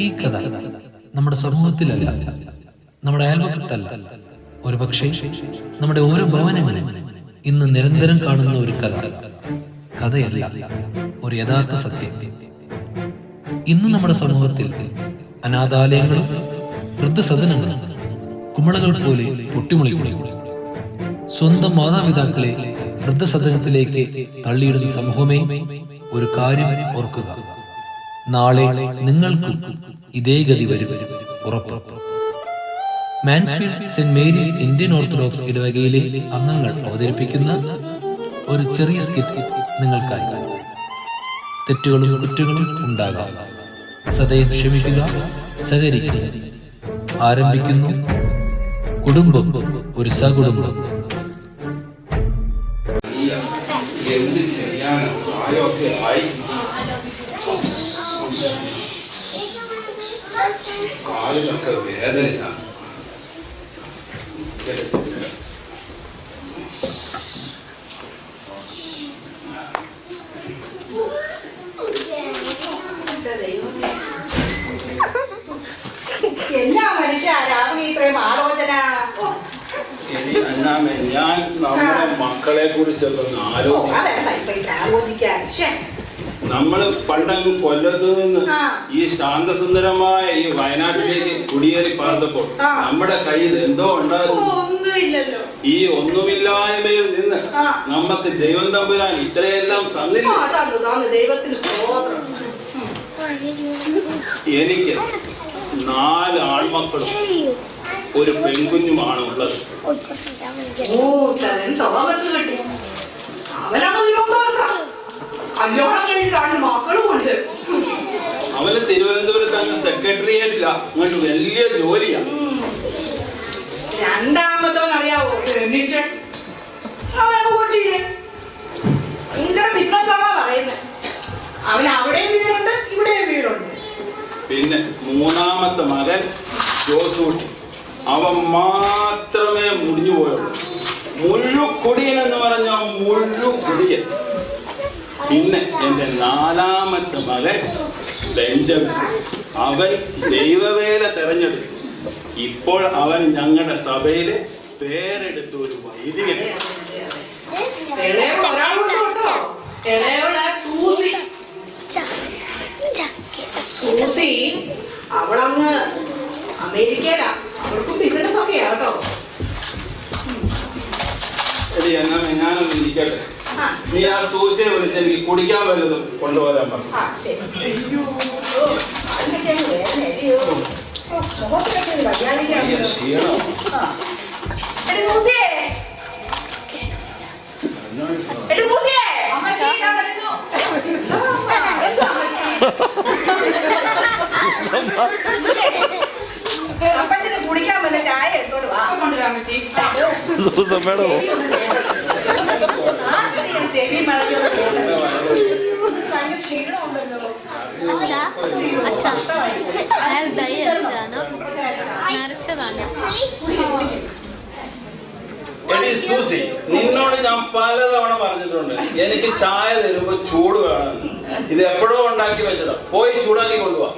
ഈ കഥ നമ്മുടെ സമൂഹത്തിലല്ല നമ്മുടെ അയൽവക്കത്തല്ല. ഒരുപക്ഷെ നമ്മുടെ ഓരോ ഭവനങ്ങളിലും ഇന്ന് നിരന്തരം കാണുന്ന ഒരു കഥ. കഥയല്ല ഒരു യഥാർത്ഥ സത്യം. ഇന്ന് നമ്മുടെ സമൂഹത്തിൽ അനാഥാലയങ്ങളും വൃദ്ധസദനങ്ങളും കുമ്മളകൾ പോലെ പൊട്ടിമുളിക്കുന്നു സ്വന്തം മാതാപിതാക്കളെ വൃദ്ധസദനത്തിലേക്ക് തള്ളിയിടുന്ന സമൂഹമേ ഒരു കാര്യം ഓർക്കുക. നാളെ നിങ്ങൾക്കും ഇതേ ഗതി വരും. ഉറപ്പ്. Mansfield Saint Mary's Indian Orthodox ഇടവകയിലെ അംഗങ്ങൾ അവതരിപ്പിക്കുന്ന ഒരു ചെറിയ സ്കിസ് നിങ്ങൾക്കായി. തെറ്റുകളും കുറ്റങ്ങളും ഉണ്ടാകാം. സദയം ക്ഷമിക്കുക സഹകരിക്കുക ആരംഭിക്കുന്നു. കുടുംബം ഒരു സകുടുംബം. എന്ത് ആയി? കാലിലൊക്കെ വേദനയാണ്. എന്നാ മനുഷ്യ രാവിലെ ഇത്രയും ആലോചന? അന്നാമേ ഞാൻ നമ്മുടെ മക്കളെ കുറിച്ചൊന്നും ആലോചിക്കാൻ. ശ്ശേ, നമ്മൾ പണ്ടങ്ങ് കൊല്ലത്ത് നിന്ന് ഈ ശാന്തസുന്ദരമായ ഈ വയനാട്ടിലേക്ക് കുടിയേറി പാർത്തപ്പോൾ നമ്മുടെ കയ്യിൽ എന്തോ ഉണ്ടായിരുന്നു. ഈ ഒന്നുമില്ലായ്മയിൽ നിന്ന്. നമുക്ക് ദൈവം തമ്പുരാൻ ഇത്രയെല്ലാം തന്നില്ല. എനിക്ക് നാല് ആൺമക്കളും ഒരു പെൺകുഞ്ഞുമാണ് ഉള്ളത്. ഓ തോമസ് കിട്ടി. അവനാണ് കല്യാണം കഴിഞ്ഞ് രണ്ട് മക്കളും ഉണ്ട് അവന് തിരുവനന്തപുരത്ത് അങ്ങ് സെക്രട്ടേറിയറ്റില്ല അങ്ങോട്ട് വലിയ ജോലിയാ. രണ്ടാമത്തോന്ന് അറിയാവോ? എന്നിച്ച് അവനൊക്കെ കൊച്ചിയിൽ. ഭയങ്കര ബിസിനസ് ആണോ പറയുന്നത് അവൻ അവിടെയും വീടുണ്ട് ഇവിടെയും വീടുണ്ട്. പിന്നെ മൂന്നാമത്തെ മകൻ ജോസൂട്ടി. അവൻ മാത്രമേ മുടിഞ്ഞു പോയുള്ളൂ. മുഴുക്കുടിയൻ എന്ന് പറഞ്ഞ മുഴു കുടിയൻ പിന്നെ എന്റെ നാലാമത്തെ മകൻ ബെഞ്ചമിൻ. അവൻ ദൈവവേല തെരഞ്ഞെടുത്തു. ഇപ്പോൾ അവൻ ഞങ്ങളുടെ സഭയിൽ പേരെടുത്ത ഒരു വൈദികൻ. സൂസി അവളങ്ങ് അമേരിക്കയിലാ. അവൾക്കും ബിസിനസ് ഒക്കെയാ കേട്ടോ. എടി എന്നാ ഞാനൊന്ന് ഇരിക്കട്ടെ. നീ ആ സൂസിയെ വിളിച്ച് എനിക്ക് കുടിക്കാൻ വല്ലതും കൊണ്ടുപോകാൻ പറഞ്ഞു. ക്ഷീണം. അപ്പച്ചന് കുടിക്കാൻ വല്ല ചായ എടുത്തോണ്ട് വാ. ആർക്കറിയാം ചെവി ഭയങ്കര ക്ഷീണമുണ്ടല്ലോ അച്ഛാ അച്ഛാ. അയാൾ ദൈ അടിച്ചാണ് എടി സൂസി നിന്നോട് ഞാൻ പലതവണ പറഞ്ഞിട്ടുണ്ട്. എനിക്ക് ചായ തരുമ്പോ ചൂട് വേണം. ഇത് എപ്പോഴോ ഉണ്ടാക്കി വെച്ചതാ. പോയി ചൂടാക്കി കൊണ്ടുപോവാ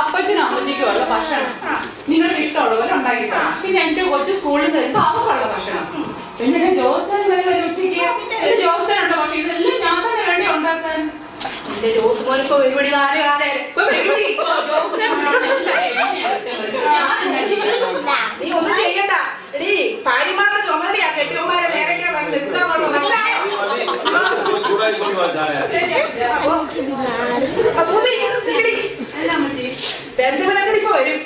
അപ്പച്ചനും അമ്മച്ചിക്കും ഉള്ള ഭക്ഷണം. നിങ്ങൾക്ക് ഇഷ്ടമുള്ള പോലെ ഉണ്ടാക്കി തരാം പിന്നെ എന്റെ കൊച്ചു സ്കൂളിൽ നിന്ന് വരുമ്പോ അവർക്കുള്ള ഭക്ഷണം. പിന്നെ ജോസ്റ്റാൻ വരെ ഉച്ചയ്ക്ക് ജോസ്റ്റാൻ ഉണ്ട് പക്ഷെ ഇതെല്ലാം ഞാൻ തന്നെ വേണ്ടി ഉണ്ടാക്കാൻ? എന്റെ ജോസ് നാല് കാലേ. ഇപ്പൊ. ഞാൻ എന്നാ ചെയ്യണം? നീ ഒന്നും ചെയ്യണ്ട. എടി ഭാര്യമാരുടെ ചുമതലയാ. കെട്ടിയന്മാരെ നേരൊക്കെ വന്ന് ബെഞ്ചമിൻ അച്ഛൻ ഇപ്പൊ വരും.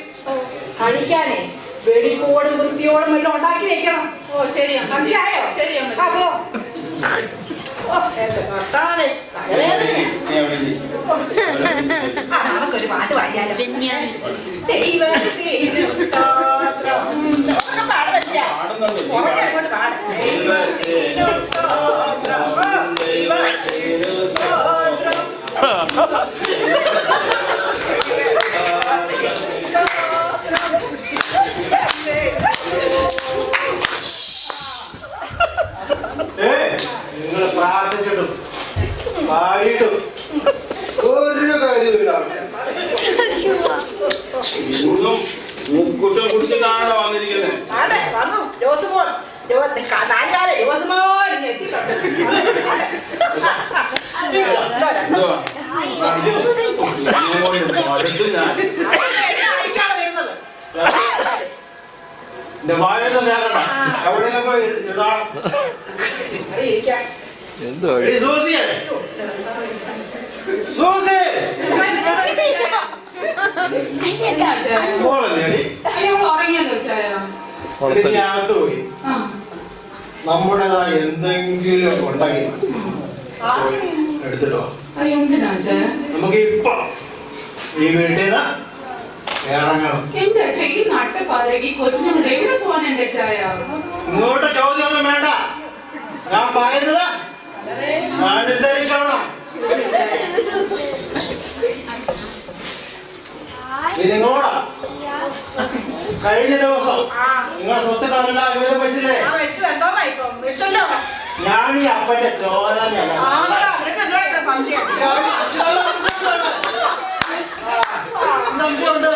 കഴിക്കാനേ വെടിപ്പോടും വൃത്തിയോടും എല്ലാം ഉണ്ടാക്കി വെക്കണം. മനസ്സിലായോ? ശരി നമുക്കൊരു പാട്ട് പാടിയാലോ പാട് പാടുന്നുണ്ട് പാട്. ദൈവത്തിന് സ്തോത്രം. നിങ്ങൾ പ്രാർത്ഥിച്ചിട്ടും പാടിയിട്ടും ഒരു കാര്യമില്ല ഇന്നും മുക്കുട്ടം കുടിച്ചിട്ടാണല്ലോ വന്നിരിക്കുന്നത്. എന്റെ വാഴ നേരണം എവിടെയെല്ലാം പോയി ഇതാണ് ആ നമ്മുടേതായ എന്തെങ്കിലും ഉണ്ടാക്കി എടുത്തിട്ടോ നമുക്ക് ഇപ്പൊ ഈ വീട്ടിൽ എന്റെ അച്ഛ നാട്ടിലെ പാതിരക്ക് ഈ കൊച്ചിനെ കൊണ്ട് എവിടെ പോവാൻ എന്റെ ചായ ഇങ്ങോട്ട് ചോദ്യമൊന്നും വേണ്ട. ഞാൻ പറയുന്നത് അനുസരിക്കണം നിങ്ങളോടാ കഴിഞ്ഞ ദിവസം നിങ്ങൾ സ്വത്തുക്കളെല്ലാം വീട് വെച്ചില്ലേ? ഞാൻ ഈ അപ്പന്റെ ചോര ആണോടാ നിനക്ക് എന്നോട് ഇത്ര സംശയം. സംശയമുണ്ട്.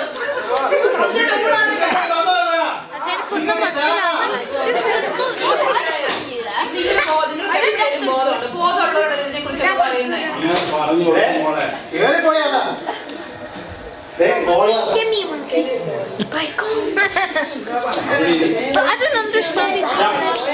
I don't understand this words.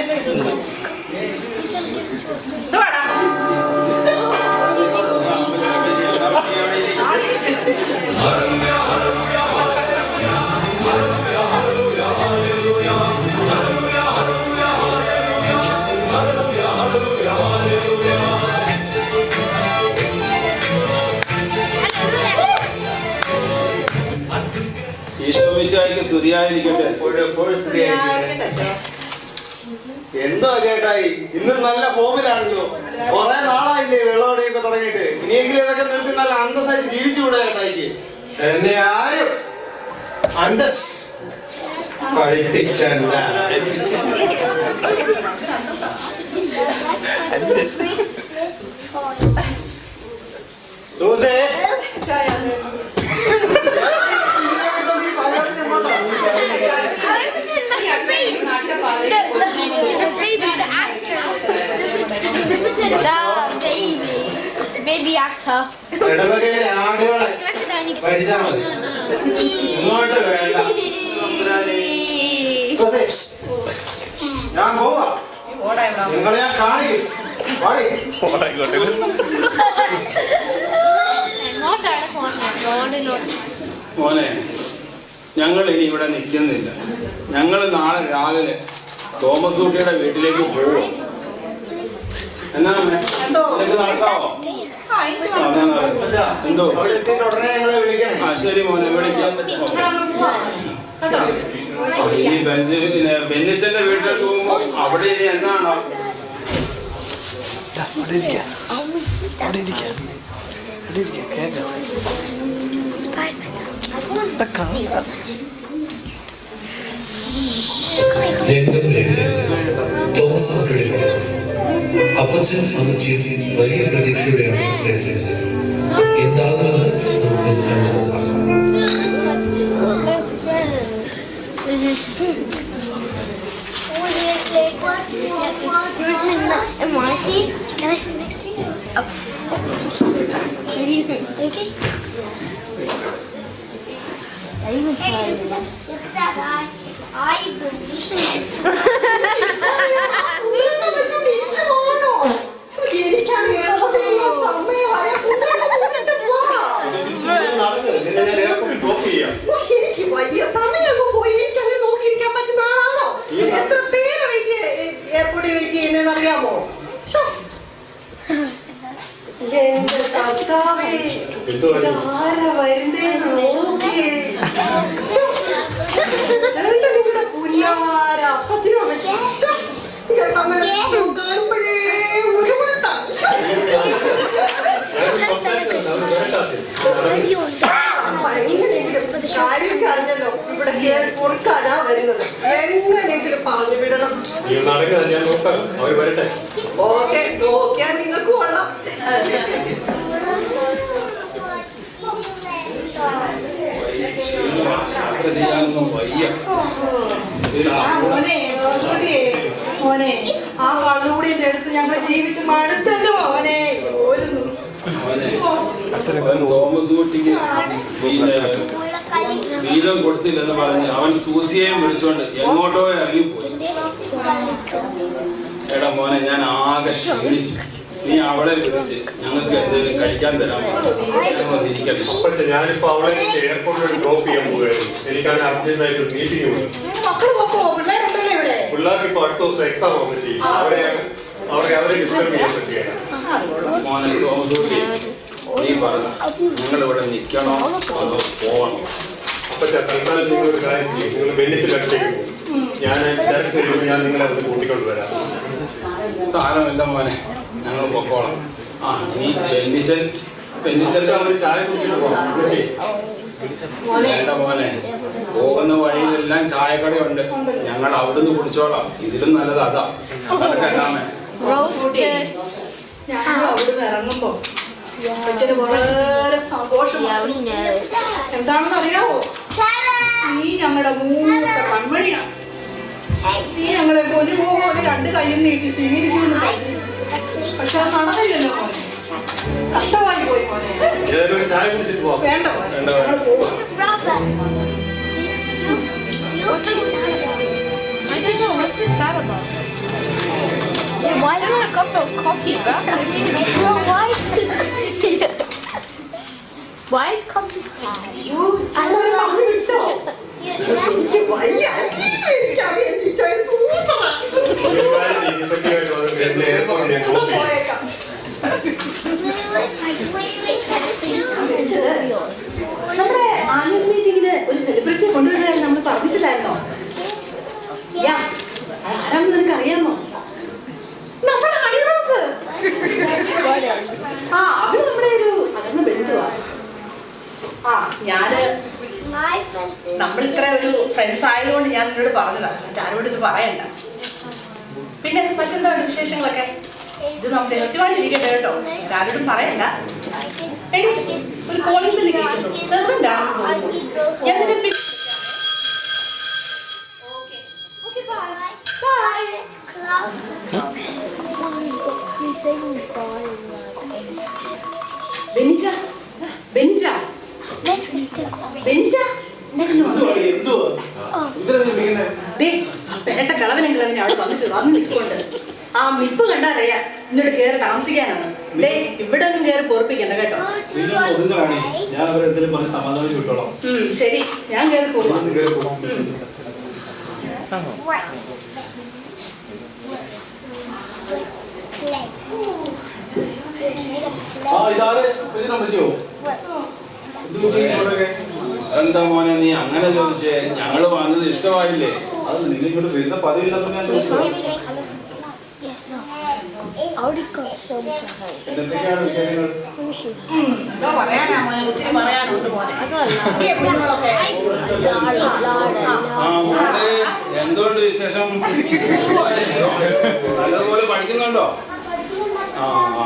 സ്തുതിയായിരിക്കട്ടെ എന്തോ ചേട്ടായി ഇന്ന് നല്ല ഫോമിലാണല്ലോ. കുറെ നാളായില്ലേ വെള്ളമടിയൊക്കെ തുടങ്ങിയിട്ട്. ഇനിയെങ്കിലും ഇതൊക്കെ നിർത്തി നല്ല അന്തസ്സായിട്ട് ജീവിച്ചുകൂടെ ചേട്ടായിക്ക്. എന്നെ ആരും അന്തസ് പഠിപ്പിക്കണ്ട. സൂസേ ചായ ഈ അച്ഛൻ ഈ നാട്ടിലെ പാതിരക്ക് കൊച്ചിനെ കൊണ്ട് Baby's an actor. Duh, baby. Baby actor. ഇടവകയിലെ ആടുകളെ ഭരിച്ചാ മതി. ഇങ്ങോട്ട് വേണ്ട. സൂസേ, ഞാൻ പോവാ. നിങ്ങളെ ഞാൻ കാണിക്കും. മോനെ ഞങ്ങൾ ഇനി ഇവിടെ നിൽക്കുന്നില്ല. ഞങ്ങൾ നാളെ രാവിലെ തോമസ് കുട്ടിയുടെ വീട്ടിലേക്ക് പോകും എന്നാ? നടക്കാവോ? എന്തോ? അവിടെ ഉടനെ ഞങ്ങളെ വിളിക്കണേ. ആ ശരി മോനെ വിളിക്കാം? ഇനി ബെഞ്ച് ബെന്നിച്ചന്റെ വീട്ടിലോട്ട് പോകുമ്പോ അവിടെ ഇനി എന്നാണോ? രംഗം തോമസ് അപ്പച്ചൻ അമ്മച്ചിയും വലിയ പ്രതീക്ഷയോടെയാണ് വരുന്നത് എന്താകുമെന്ന് നമുക്ക് കണ്ടുപോകാം And want to see? Can I sit next to you? Oh. What do you think? Okay. I even Look at that guy. I എനിക്കറിയാം പറഞ്ഞു വിടണം നീ നടക്കുക ഞാൻ നോക്കാം. അവർ വരട്ടെ. ഓക്കെ നോക്കിയാൽ നിങ്ങൾക്ക് കൊള്ളാം. യാത്ര ചെയ്യാനൊന്നും വയ്യ ആ മോനെ റോഷുടിയെ, മോനെ ആ കള്ളുകൂടിന്റെ അടുത്ത് ഞങ്ങൾ ജീവിച്ച് മടുത്തല്ലോ മോനെ. ഒരു മോനെ അവൻ തോമസ് കുട്ടിക്ക് പിന്നെ വീതം കൊടുത്തില്ലെന്ന് പറഞ്ഞ് അവൻ സൂസിയെയും വിളിച്ചോണ്ട് എങ്ങോട്ടോ ഇറങ്ങിപ്പോയി എടാ മോനെ ഞാൻ ആകെ ക്ഷീണിച്ചു. നീ അവളെ വിളിച്ച് ഞങ്ങൾക്ക് എന്തെങ്കിലും കഴിക്കാൻ തരാൻ പക്ഷെ ഞാനിപ്പോ അവളെ എയർപോർട്ടിൽ ഡ്രോപ്പ് ചെയ്യാൻ പോവുകയായിരുന്നു. എനിക്കാണ് അർജന്റായിട്ട് ഒരു മീറ്റിംഗ് ഉണ്ട്. പിള്ളേർക്ക് ഇപ്പൊ അടുത്ത ദിവസം എക്സാം വന്ന് ചെയ്യും. അവരെ അവരെ അവരെ ഡിസ്റ്റർബ് ചെയ്യാൻ മോനെ നീ പറഞ്ഞു ഞങ്ങൾ ഇവിടെ നിൽക്കണോ അതോ പോവണോ? അപ്പൊ തൽക്കാലം നിങ്ങൾ ഒരു കാര്യം ചെയ്യും. നിങ്ങൾ ബെന്നിച്ചിൽ അടുത്തേക്ക് പോകും ഞാൻ തിരക്ക് കഴിയുമ്പോൾ ഞാൻ നിങ്ങളെ അടുത്ത് കൂട്ടിക്കൊണ്ട് വരാം സാരമില്ല മോനെ. ഞങ്ങൾ പൊക്കോളാം. ആ നീ പെന്നിച്ചൻ പെന്നിച്ചൻ പക്ഷെ അവർ ചായ കുടിച്ചിട്ട് പോകാം വേണ്ട മോനെ. പോകുന്ന വഴിയിലെല്ലാം ചായക്കടയുണ്ട്. ഞങ്ങൾ അവിടുന്ന് കുടിച്ചോളാം. ഇതിലും നല്ലത് അതാ. കേട്ടാമേ Roasted. ഞങ്ങൾ അവിടുന്ന് ഇറങ്ങുമ്പോ അച്ഛന് വളരെ സന്തോഷമാണ് എന്താണെന്ന് അറിയാവോ? നീ ഞങ്ങളുടെ മൂന്നത്തെ കൺമണിയാ. നീ ഞങ്ങളെ പൊന്നു പോകുമ്പോൾ രണ്ട് കൈയും നീട്ടി സ്വീകരിക്കുമെന്ന് പറഞ്ഞു പക്ഷെ അത് നടന്നില്ലല്ലോ മോനെ കഷ്ടമായി പോയി മോനെ വേണ്ട മോനെ ഞങ്ങൾ പോവാ. What's sad about it? I don't know. Why is there a cup of coffee, bro? Bro, why? why is coffee sad? അയ്യോ, ചുമ്മാ പറഞ്ഞു വിട്ടോ എനിക്ക് വയ്യ പോയേക്കാം വിളിച്ചത് നമ്മുടെ ആനുവൽ ഒരു സെലിബ്രിറ്റി കൊണ്ടുവരാൻ നമ്മൾ പറഞ്ഞിട്ടില്ലായിരുന്നോ? യാ ആരാണെന്ന് നിനക്ക് അറിയാമോ നമ്മുടെ ഹണി റോസ് ആ അവർ നമ്മുടെ ഒരു അകന്ന ബന്ധുവാ. ആ ഞാൻ നമ്മൾ ഇത്ര ഒരു ഫ്രണ്ട്സ് ആയതുകൊണ്ട് ഞാൻ നിന്നോട് പറഞ്ഞതാണ് ആരോട് ഇത് പറയണ്ട. പിന്നെ മറ്റെന്താണ് വിശേഷങ്ങളൊക്കെ? ഇത് നമുക്ക് രഹസ്യമായിട്ടിരിക്കട്ടെ കേട്ടോ. ആരോടും പറയണ്ട. ഒരു കോളിംഗ് ബില്ല് കേൾക്കുന്നു സെർവന്റ് ആണെന്ന് തോന്നുന്നു. ഞാൻ. ബെനിച്ച ബെനിച്ച. ആ. പെരട്ട കളവനെങ്കിൽ അവനെ അവിടെ വന്നിട്ട് വന്ന് നിൽക്കൊണ്ട് ആ നിപ്പ് കണ്ടാറിയാ ഇങ്ങോട്ട് കേറി താമസിക്കാനാണ്. ദേ ഇവിടെ ഒന്നും കേറി പൊറപ്പിക്കണ്ട കേട്ടോ. ഞാൻ കേറി എന്തെങ്കിലും പറഞ്ഞ് സമാധാനിച്ച് വിട്ടോളാം. ഉം, ശരി ഞാൻ കയറി പോവാം എന്താ മോനെ നീ അങ്ങനെ ചോദിച്ചേ? ഞങ്ങൾ വാങ്ങുന്നത് ഇഷ്ടമായില്ലേ? അത് നിങ്ങൾ ഇങ്ങോട്ട് വരുന്ന പതിവില്ലാത്ത ഞാൻ. എന്തൊക്കെയാണ് വിശേഷങ്ങൾ? ആ മോനെ എന്തുകൊണ്ട് വിശേഷം? നല്ലതുപോലെ പഠിക്കുന്നുണ്ടോ? ആ ആ.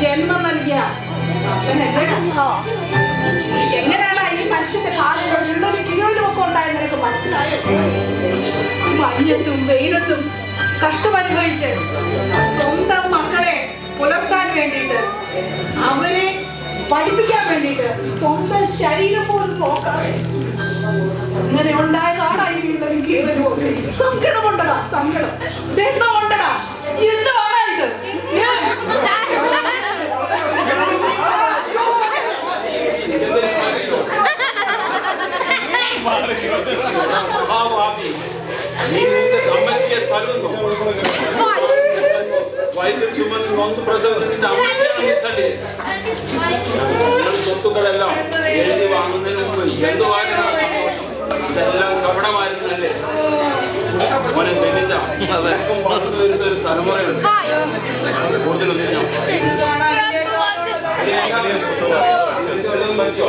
ജന്മം നൽകിയ എങ്ങനെയാണ് ഈ മനുഷ്യന്റെ കാലുകൾ ഉള്ളൊരു ജീവിതം ഒക്കെ ഉണ്ടായെന്ന് എനിക്ക് മനസ്സിലായത് മഞ്ഞത്തും വെയിലത്തും കഷ്ടമനുഭവിച്ച് സ്വന്തം മക്കളെ പുലർത്താൻ വേണ്ടിയിട്ട് അവരെ പഠിപ്പിക്കാൻ വേണ്ടിയിട്ട് സ്വന്തം ശരീരം പോലും നോക്കാതെ അങ്ങനെ ഉണ്ടായതാണ് ഈ വീട്ടിൽ കീറലും സങ്കടമുണ്ടടാ സങ്കടം. ഉണ്ടടാ എന്തുവാടാ ഇത് അമ്മച്ചിയെ തല്ലുന്നു Guys, ചുമലിൽ ചുമന്ന് നൊന്ത് പ്രസവിച്ചിട്ട് അമ്മച്ചല്ലേ സ്വത്തുക്കളെല്ലാം എഴുതി വാങ്ങുന്നതിന് മുമ്പ് എന്തുവായിരുന്നു സന്തോഷം ഇതെല്ലാം കപടമായിരുന്നല്ലേ മോനെ ജനിച്ച അതൊക്കെ വളർന്നു വരുന്ന ഒരു തലമുറയുണ്ട് കൂടുതലൊന്നും പറ്റിയോ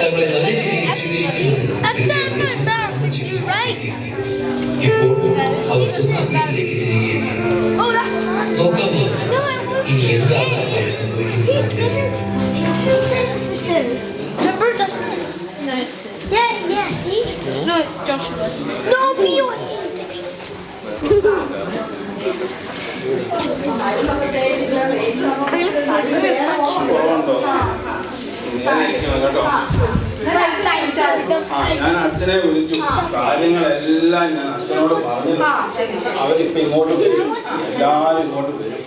തങ്ങളെ നല്ല രീതിയിൽ സ്വീകരിക്കുന്നതിന് You're right. ഇപ്പോൾ അവർ സ്വന്തം വീട്ടിലേക്ക് തിരികെ എത്തി. Oh, that's. നോക്കാം No, it was. ഇനി എന്താണ് അവിടെ സംഭവിക്കുന്നത് Remember the. No, it's. Yeah, yeah, see? No, it's Joshua. No, me ഞാൻ അച്ഛനെ വിളിച്ചു. കാര്യങ്ങളെല്ലാം ഞാൻ അച്ഛനോട് പറഞ്ഞു. അവരിപ്പോ ഇങ്ങോട്ട് വരും. എല്ലാരും ഇങ്ങോട്ട് വരും.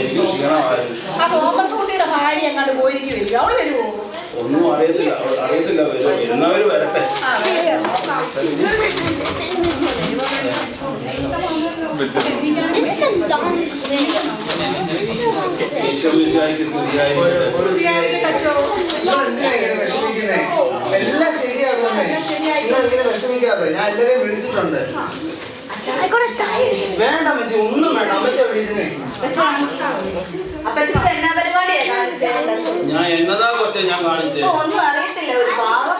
എനിക്ക് ക്ഷീണമായിരുന്നു ആ തോമസ് കുട്ടിയുടെ ഭാര്യ അങ്ങോട്ട് പോയിരിക്കും അവൾ വരുമോ ഒന്നും അറിയത്തില്ല. അറിയത്തില്ല വരും വരുന്നവര് വരട്ടെ. എല്ലാം ശരിയാകുന്നേ നിങ്ങൾ ഇങ്ങനെ വിഷമിക്കാതെ ഞാൻ എല്ലാരെയും വിളിച്ചിട്ടുണ്ട് I got a diary. വേണ്ട അമ്മച്ചി ഒന്നും വേണ്ട. അമ്മച്ചി അവിടെ ഇരുന്നേ. ഞാൻ എന്നതാ കൊച്ചെ ഞാൻ കാണിച്ചേ? ഒന്നും അറിയത്തില്ല ഒരു പാവം.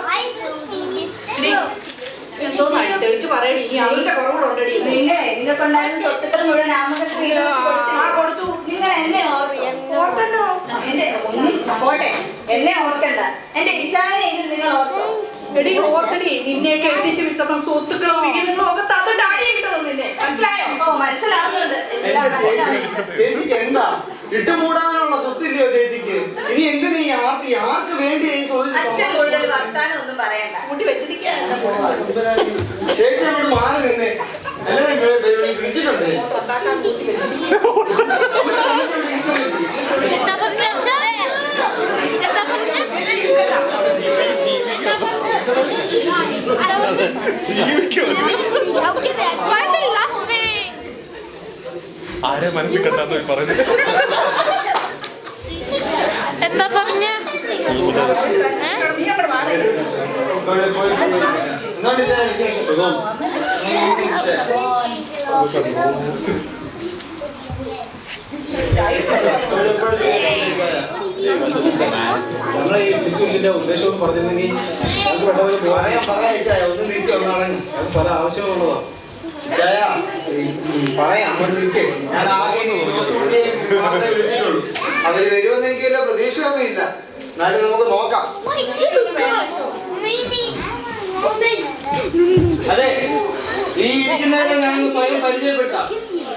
നിങ്ങൾ എന്നെ കൊണ്ടായിരുന്ന സ്വത്തുക്കൾ മുഴുവൻ ആ കൊടുത്തു. നിങ്ങൾ എന്നെ പോട്ടെ. എന്നെ ഓർക്കണ്ട. എന്റെ ഇശാനെങ്കിലും നിങ്ങൾ ഓർത്തോ? എടി ഓർത്തടി നിന്നെ കെട്ടിച്ച് വിത്തപ്പം സ്വത്തുക്കളും വിഹിതങ്ങളും ഒക്കെ തന്നിട്ട് ആടി കിട്ടുന്നു നിന്നെ. മനസ്സിലായോ. ചേച്ചിക്ക് എന്താ? ഇട്ടുമൂടാനുള്ള സ്വത്തില്ലയോ ചേച്ചിക്ക്? ഇനി എന്തിനു ഈ ആർത്തി? ആർക്ക് വേണ്ടി ഈ ചേച്ചി അവിടെ മാറി നിന്നെ. എല്ലാവരും വിളിച്ചിട്ടുണ്ട്. ഉണ്ടാക്കാൻ കൂട്ടി വെച്ചിരിക്കുകയാണ് അമ്മച്ചി ആരെ മനസ്സിൽ കണ്ടാന്ന് പറഞ്ഞു എന്താ പറഞ്ഞ? നീ ഈ പിച്ചുവിന്റെ ഉദ്ദേശവും പറഞ്ഞിരുന്നെങ്കിൽ നമുക്ക് പെട്ടെന്ന് പറയാം പറയാം ചായ ഒന്ന് നിൽക്കുക ഒന്നടങ്ങ് പല ആവശ്യമുള്ളതാ. ചായ ഉം, പറയാം അങ്ങോട്ട് നിൽക്കേ ഞാൻ ആകെ ഈ ജോസ് കുട്ടിയെ വിളിച്ചിട്ടുള്ളൂ. അവർ വരുമെന്ന് എനിക്ക് വല്ല പ്രതീക്ഷയൊന്നും ഇല്ല എന്നാലും നമുക്ക് നോക്കാം. അതെ ഈ ഇരിക്കുന്നവരെ ഞാൻ സ്വയം പരിചയപ്പെട്ട.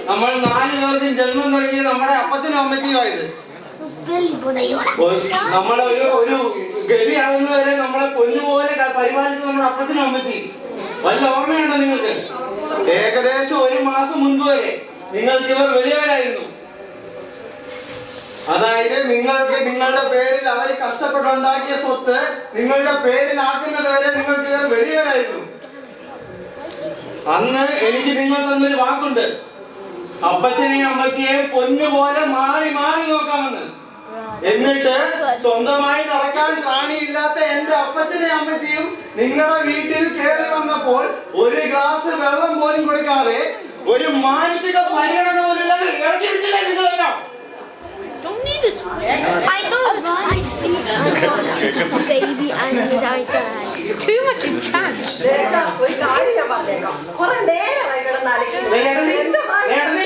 നമ്മൾ നാല് പേർക്കും ജന്മം നൽകിയ നമ്മുടെ അപ്പച്ചനും അമ്മച്ചിയുമായത്. നമ്മളെ ഒരു ഒരു ഗതിയാവുന്നവരെ നമ്മളെ പൊന്നുപോലെ പരിപാലിച്ച നമ്മുടെ അപ്പത്തിനും അമ്മച്ചി. വല്ല ഓർമ്മയുണ്ടോ നിങ്ങൾക്ക്? ഏകദേശം ഒരു മാസം മുൻപ് വരെ നിങ്ങൾക്ക് ഇവർ വലിയവരായിരുന്നു. അതായത് നിങ്ങൾക്ക് നിങ്ങളുടെ പേരിൽ അവർ കഷ്ടപ്പെട്ടുണ്ടാക്കിയ സ്വത്ത് നിങ്ങളുടെ പേരിലാക്കുന്നത് വരെ നിങ്ങൾക്ക് ഇവർ വലിയവരായിരുന്നു. അന്ന് എനിക്ക് നിങ്ങൾ തന്നൊരു വാക്കുണ്ട്. അപ്പച്ചനെയും അമ്മച്ചിയെയും പൊന്നുപോലെ മാറി മാറി നോക്കാമെന്ന്. എന്നിട്ട് സ്വന്തമായി നടക്കാൻ കാണിയില്ലാത്ത എന്റെ അപ്പച്ചനെ അമ്മച്ചിയും നിങ്ങളുടെ വീട്ടിൽ കയറി വന്നപ്പോൾ ഒരു ഗ്ലാസ് വെള്ളം പോലും കൊടുക്കാതെ ഒരു മാനുഷിക പരിഗണന പോലും ഇല്ലാതെ ഇറക്കി വിട്ടില്ലേ നിങ്ങളെല്ലാം Don't need this. I know, right? Baby, I'm without dad. Too much is France. ഒരു കാര്യം ഞാൻ പറഞ്ഞേക്കാം കുറെ നേരമായി കിടന്നാലും ചേട്ടത്തി,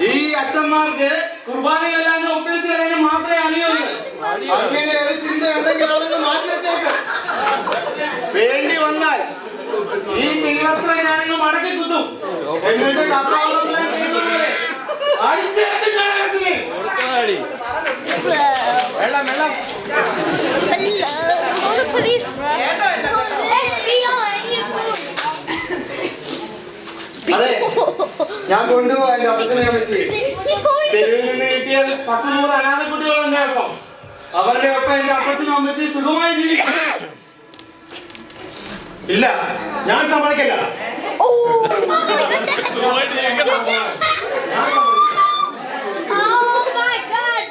ഈ അച്ഛന്മാർക്ക് കുർബാനയല്ലാന്ന് ഒപ്പിച്ച് തരാനും മാത്രമേ അറിയുള്ളൂ. അങ്ങനെ ഒരു ചിന്ത ഉണ്ടെങ്കിൽ അതൊന്ന് മാറ്റി വെച്ചേക്ക്. വേണ്ടി വന്നാൽ ഈ നീവസ്ത്രം ഞാനങ്ങ് മടക്കി കുത്തും. എന്നിട്ട്. വെള്ളം വെള്ളം. അതെ. ഞാൻ കൊണ്ടുപോകാൻ എന്റെ അപ്പച്ചനെ വെച്ച് He's holding തെരുവിൽ നിന്ന് കിട്ടിയ പത്ത് നൂറ് അനാഥ കുട്ടികളുണ്ടായിരുന്നു അവരുടെ ഒപ്പം എന്റെ അപ്പച്ചനും അമ്മച്ചി സുഖമായി ജീവിക്കും ഇല്ല ഞാൻ സമ്മതിക്കില്ല. Thank God.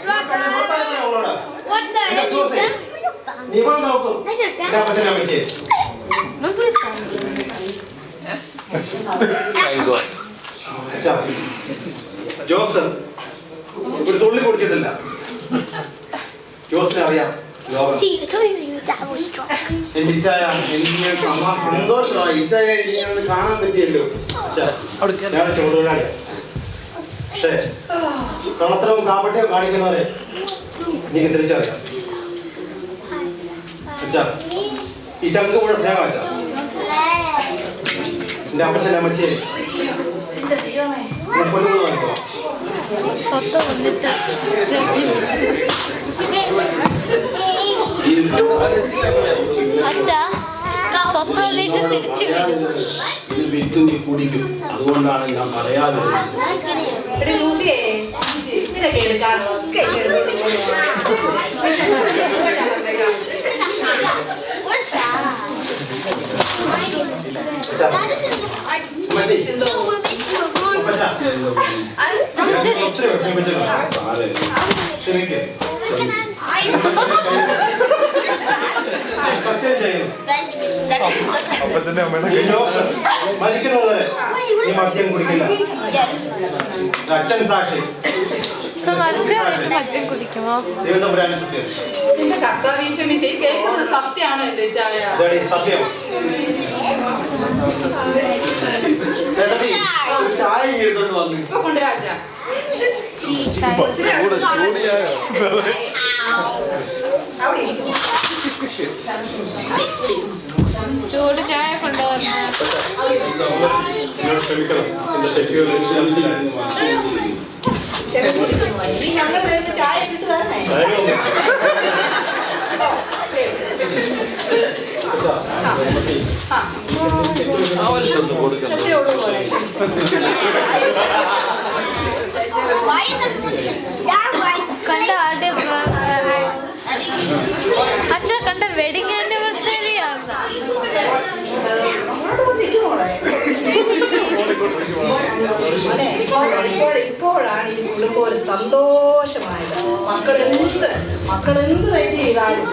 God? നീ പോയി നോക്കും. എന്റെ അപ്പച്ചനെ അമ്മച്ചി അച്ഛാ, ജോസ് ഒരു തുള്ളി കുടിച്ചിട്ടില്ല. ജോസിനെ അറിയാം. സന്തോഷമായി. കാണാൻ പറ്റിയല്ലോ. ഞാൻ ചുമടുകളാണ് പക്ഷേ കള്ളത്തരവും കാപ്പട്യവും കാണിക്കുന്നവരെ എനിക്ക് തിരിച്ചറിയാം ഈ ചങ്ക് കൂടെ സ്നേഹം എന്റെ അപ്പച്ചനെ അമ്മച്ചിയെ ഞാൻ കൊല്ലുന്നത് കാണിക്കണം അച്ഛ സ്വന്തം വന്നിട്ട് തിരിച്ചു വിടും ഇത് വിറ്റ് നീ കുടിക്കും അതുകൊണ്ടാണ് ഞാൻ പറയാതെ എടി അപ്പത്തിന്റെ അമ്മയുടെ മരിക്കുന്നവരെ ഈ മദ്യം കുടിക്കില്ല അച്ഛൻ സാക്ഷി മദ്യം കുടിക്കുമോ സത്യമാണോ ഇതാടി സത്യം ചായ എടുത്തോണ്ട് വന്നു. ഇപ്പൊ കൊണ്ടുവരാച്ച ചൂട് ചായ. കൊണ്ടുവന്നു. ഞങ്ങൾ ചായ ഇട്ട് തരണേ. കൊടുക്കണം കണ്ട ആദ്യം അച്ഛ കണ്ട വെഡിങ് ആനിവേഴ്സറി ഇപ്പോഴാണ് ഈ കുടുംബം ഒരു സന്തോഷമായത്. മക്കളെന്ത് മക്കളെന്ത് തന്നെ ചെയ്താലും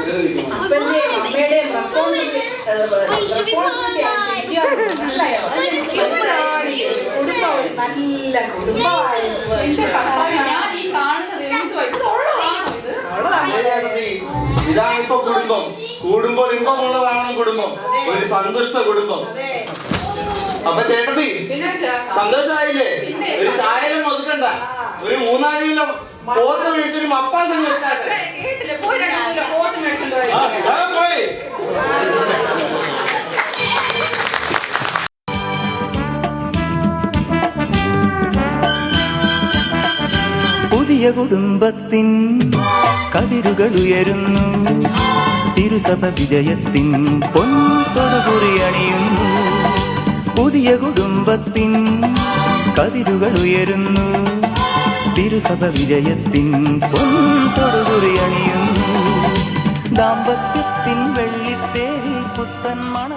അപ്പന്റെയും അമ്മയുടെയും റെസ്പോൺസിബിലിറ്റി എപ്പോഴാണ് ഈ കുടുംബം ഒരു നല്ല ചേട്ടത്തി ഇതാണ് ഇപ്പൊ കുടുംബം കൂടുമ്പോൾ ഇമ്പമുള്ളതാണ് കുടുംബം ഒരു സന്തുഷ്ട കുടുംബം അപ്പൊ ചേട്ടത്തി സന്തോഷമായില്ലേ ഒരു ചായയിലും ഒതുക്കണ്ട ഒരു മൂന്നാലിയിലും പോത്ത് മേടിച്ചൊരു മപ്പാസം വെച്ചാട്ടെ പുതിയ കുടുംബത്തിൻ കതിരുകൾ ഉയരുന്നു തിരുസഭ വിജയത്തിൻ പൊൻതൊടുകുറി അണിയുന്നു പുതിയ കുടുംബത്തിൻ കതിരുകൾ ഉയരുന്നു തിരുസഭ വിജയത്തിൻ പൊൻതൊടുകുറി അണിയുന്നു ദാമ്പത്യത്തിൻ വെള്ളിത്തേരി പുത്തൻ മണ